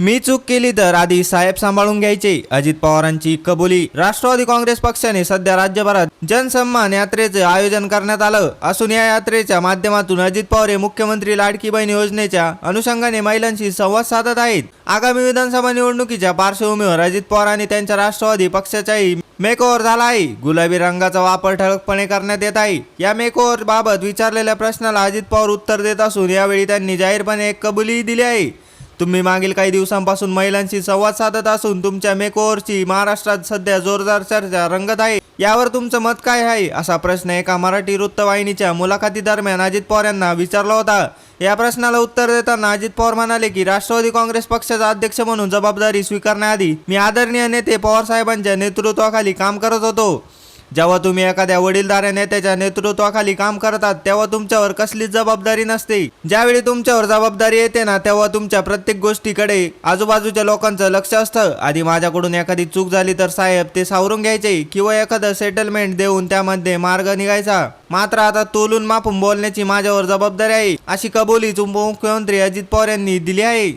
मी चूक केली तर आधी साहेब सांभाळून घ्यायचे. अजित पवारांची कबुली. राष्ट्रवादी काँग्रेस पक्षाने सध्या राज्यभरात जनसन्मान यात्रेचे आयोजन करण्यात आलं. असून या यात्रेच्या माध्यमातून अजित पवार हे मुख्यमंत्री लाडकी बहीण योजनेच्या अनुषंगाने महिलांशी संवाद साधत आहेत. आगामी विधानसभा निवडणुकीच्या पार्श्वभूमीवर अजित पवार आणि त्यांच्या राष्ट्रवादी पक्षाच्याही मेकओव्हर झाला आहे. गुलाबी रंगाचा वापर ठळकपणे करण्यात येत आहे. या मेकओव्हर बाबत विचारलेल्या प्रश्नाला अजित पवार उत्तर देत असून यावेळी त्यांनी जाहीरपणे एक कबुली दिली आहे. तुम्ही मागील काही दिवसांपासून महिलांशी संवाद साधत असून तुमच्या मेकओव्हरची महाराष्ट्रात सध्या जोरदार चर्चा रंगत आहे. यावर तुमचं मत काय आहे? असा प्रश्न एका मराठी वृत्तवाहिनीच्या मुलाखतीदरम्यान अजित पवार यांना विचारला होता. या प्रश्नाला उत्तर देताना अजित पवार म्हणाले की राष्ट्रवादी काँग्रेस पक्षाचा अध्यक्ष म्हणून जबाबदारी स्वीकारण्याआधी मी आदरणीय नेते पवार साहेबांच्या नेतृत्वाखाली काम करत होतो. जेव्हा तुम्ही एखाद्या वडीलधाऱ्या नेत्याच्या नेतृत्वाखाली काम करतात तेव्हा तुमच्यावर कसलीच जबाबदारी नसते. ज्यावेळी तुमच्यावर जबाबदारी येते ना तेव्हा तुमच्या प्रत्येक गोष्टीकडे आजूबाजूच्या लोकांचं लक्ष असतं. आधी माझ्याकडून एखादी चूक झाली तर साहेब ते सावरून घ्यायचे किंवा एखादं सेटलमेंट देऊन त्यामध्ये मार्ग निघायचा. मात्र आता तोलून मापून बोलण्याची माझ्यावर जबाबदारी आहे अशी कबुली उपमुख्यमंत्री अजित पवार यांनी दिली आहे.